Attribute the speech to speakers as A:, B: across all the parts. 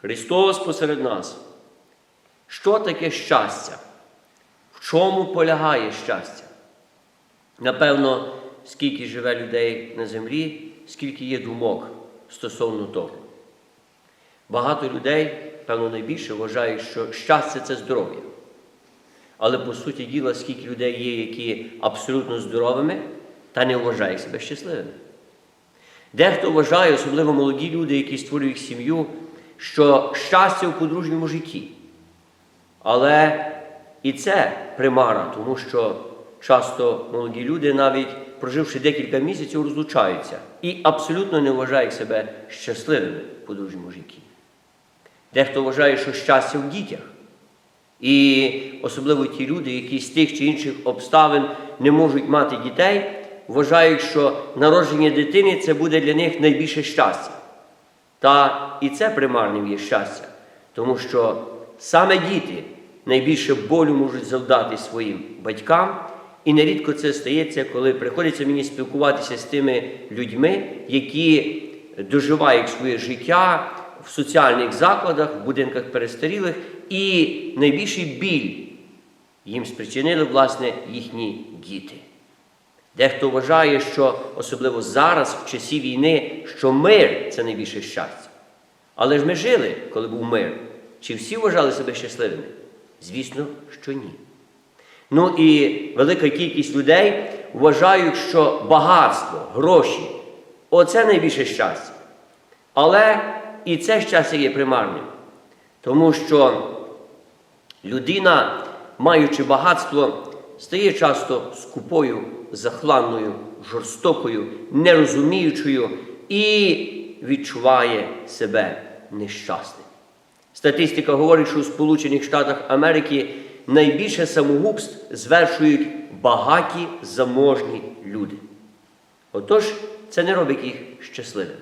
A: Христос посеред нас. Що таке щастя? В чому полягає щастя? Напевно, скільки живе людей на землі, скільки є думок стосовно того. Багато людей, певно, найбільше вважають, що щастя це здоров'я. Але по суті діла, скільки людей є, які абсолютно здоровими та не вважають себе щасливими. Дехто вважає, особливо молоді люди, які створюють сім'ю, що щастя в подружньому житті. Але і це примара, тому що часто молоді люди, навіть проживши декілька місяців, розлучаються і абсолютно не вважають себе щасливими в подружньому житті. Дехто вважає, що щастя в дітях. І особливо ті люди, які з тих чи інших обставин не можуть мати дітей, вважають, що народження дитини це буде для них найбільше щастя. Та і це примарним є щастя, тому що саме діти найбільше болю можуть завдати своїм батькам, і нерідко це стається, коли приходиться мені спілкуватися з тими людьми, які доживають своє життя в соціальних закладах, в будинках перестарілих, і найбільший біль їм спричинили, власне, їхні діти. Дехто вважає, що особливо зараз, в часі війни, що мир це найбільше щастя. Але ж ми жили, коли був мир. Чи всі вважали себе щасливими? Звісно, що ні. Ну і велика кількість людей вважають, що багатство, гроші оце найбільше щастя. Але і це щастя є примарним. Тому що людина, маючи багатство, стає часто скупою, захланною, жорстокою, нерозуміючою і відчуває себе нещасним. Статистика говорить, що у Сполучених Штатах Америки найбільше самогубств звершують багаті заможні люди. Отож, це не робить їх щасливими.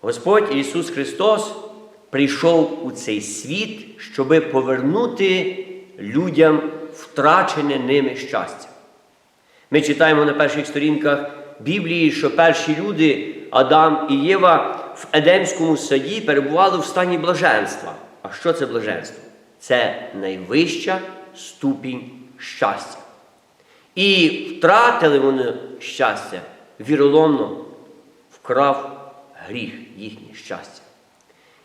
A: Господь Ісус Христос прийшов у цей світ, щоби повернути людям втрачене ними щастя. Ми читаємо на перших сторінках Біблії, що перші люди, Адам і Єва, в Едемському саді перебували в стані блаженства. А що це блаженство? Це найвища ступінь щастя. І втратили вони щастя, віроломно вкрав гріх їхнє щастя.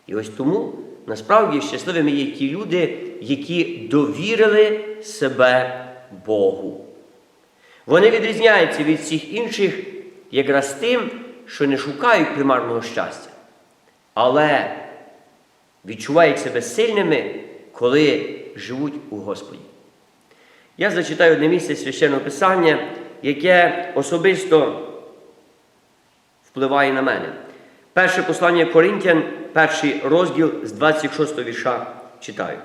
A: І ось тому насправді щасливими є ті люди, які довірили себе Богу. Вони відрізняються від всіх інших якраз тим, що не шукають примарного щастя, але відчувають себе сильними, коли живуть у Господі. Я зачитаю одне місце священного Писання, яке особисто впливає на мене. Перше послання Коринтян, перший розділ з 26 вірша читаю.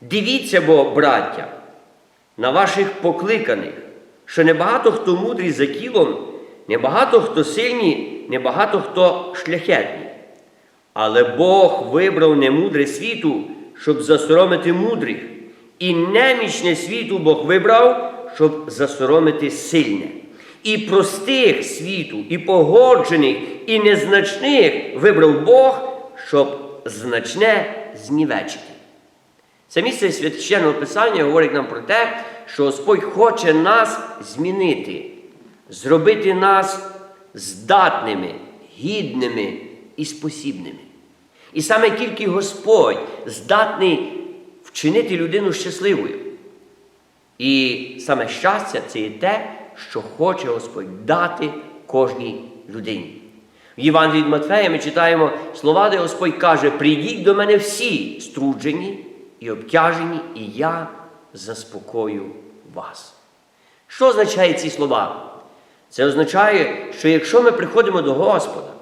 A: Дивіться, бо, браття, на ваших покликаних, що небагато хто мудрий за тілом, небагато хто сильні, небагато хто шляхетні. Але Бог вибрав немудре світу, щоб засоромити мудрих, і немічне світу Бог вибрав, щоб засоромити сильне. І простих світу, і погоджених, і незначних вибрав Бог, щоб значне знівечити. Це місце священного Писання говорить нам про те, що Господь хоче нас змінити, зробити нас здатними, гідними і спосібними. І саме тільки Господь здатний вчинити людину щасливою. І саме щастя це є те, що хоче Господь дати кожній людині. В Євангелії від Матфея ми читаємо слова, де Господь каже: Прийдіть до мене всі струджені і обтяжені, і я заспокою вас. Що означають ці слова? Це означає, що якщо ми приходимо до Господа,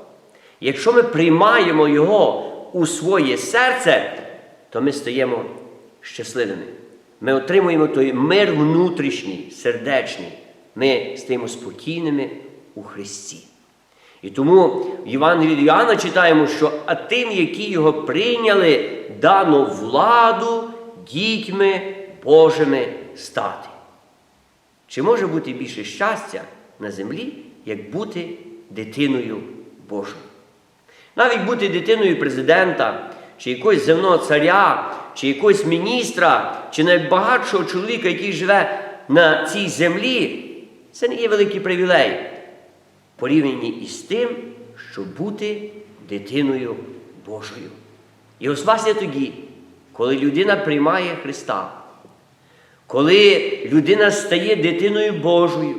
A: якщо ми приймаємо Його у своє серце, то ми стаємо щасливими. Ми отримуємо той мир внутрішній, сердечний. Ми стаємо спокійними у Христі. І тому в Євангелії від Іоанна читаємо, що а тим, які його прийняли, дано владу дітьми Божими стати. Чи може бути більше щастя на землі, як бути дитиною Божою? Навіть бути дитиною президента, чи якогось земного царя, чи якогось міністра, чи найбагатшого чоловіка, який живе на цій землі, це не є великий привілей. Порівняні із тим, щоб бути дитиною Божою. І ось власне тоді, коли людина приймає Христа, коли людина стає дитиною Божою,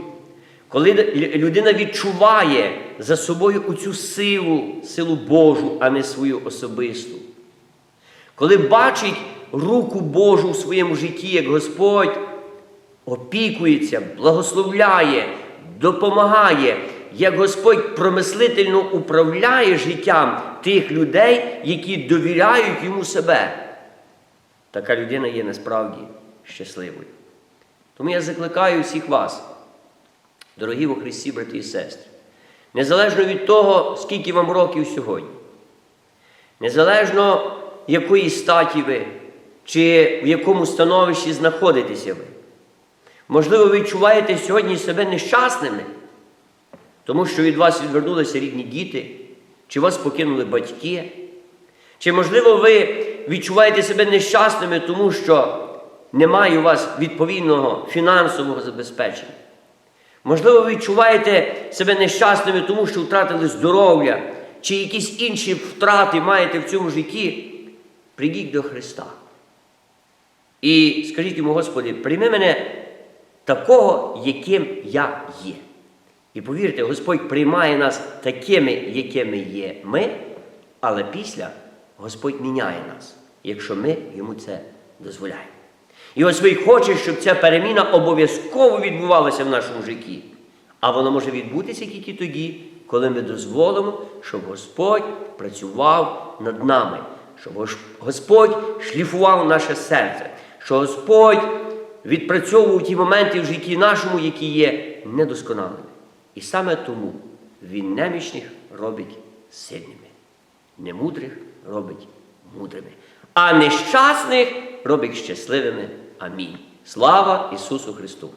A: коли людина відчуває за собою оцю силу, силу Божу, а не свою особисту, коли бачить руку Божу в своєму житті, як Господь опікується, благословляє, допомагає, як Господь промислительно управляє життям тих людей, які довіряють йому себе. Така людина є насправді щасливою. Тому я закликаю всіх вас, дорогі во Христі, брати і сестри, незалежно від того, скільки вам років сьогодні, незалежно якої статі ви, чи в якому становищі знаходитеся ви. Можливо, ви відчуваєте сьогодні себе нещасними, тому що від вас відвернулися рідні діти, чи вас покинули батьки. Чи, можливо, ви відчуваєте себе нещасними, тому що немає у вас відповідного фінансового забезпечення? Можливо, ви відчуваєте себе нещасними, тому що втратили здоров'я, чи якісь інші втрати маєте в цьому житті, прийдіть до Христа. І скажіть йому, Господи, прийми мене такого, яким я є. І повірте, Господь приймає нас такими, якими є ми, але після Господь міняє нас, якщо ми йому це дозволяємо. І ви хоче, щоб ця переміна обов'язково відбувалася в нашому житті. А воно може відбутися тільки тоді, коли ми дозволимо, щоб Господь працював над нами, щоб Господь шліфував наше серце, що Господь відпрацьовував ті моменти в житті нашому, які є недосконалими. І саме тому Він немічних робить сильними, немудрих робить мудрими, а нещасних робить щасливими. Амінь. Слава Ісусу Христу!